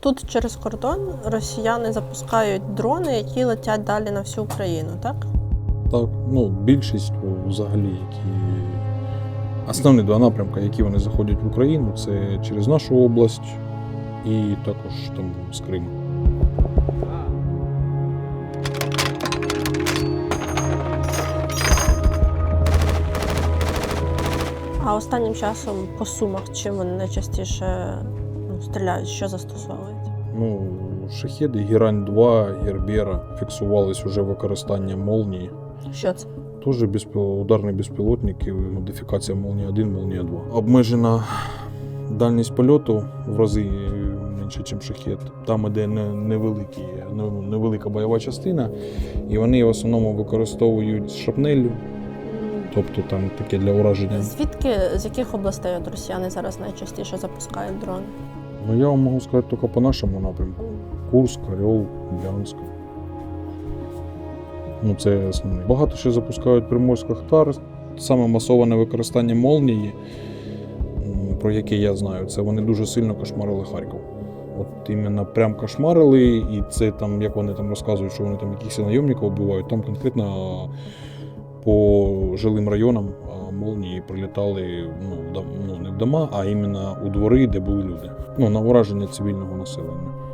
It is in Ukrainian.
Тут через кордон росіяни запускають дрони, які летять далі на всю Україну, так? Так, ну, більшість взагалі, які основні два напрямки, які вони заходять в Україну, це через нашу область і також там з Криму. А останнім часом по сумах чим вони найчастіше стріляють, що застосовують? Ну, шахеди, Гірань 2, Гербера фіксувались уже використання молнії. Що це? Теж безпіл... ударні безпілотники, модифікація Молнія 1, Молнія 2. Обмежена дальність польоту в рази менше, ніж шахет. Там, де невеликі, невелика бойова частина, і вони в основному використовують шрапнеллю, тобто там таке для ураження. Звідки з яких областей от росіяни зараз найчастіше запускають дрони? Ну я вам можу сказати тільки по нашому напрямку: Курск, Орел, Брянськ. Ну, це основне. Багато ще запускають приморських хтар. Саме масоване використання молнії, про яке я знаю, це вони дуже сильно кошмарили Харків. От іменно прям кошмарили, і це там, як вони там розказують, що вони там якихось найомників вбивають, там конкретно по жилим районам молнії прилітали ну, ну, не в дома, а іменно у двори, де були люди. Ну, на ураження цивільного населення.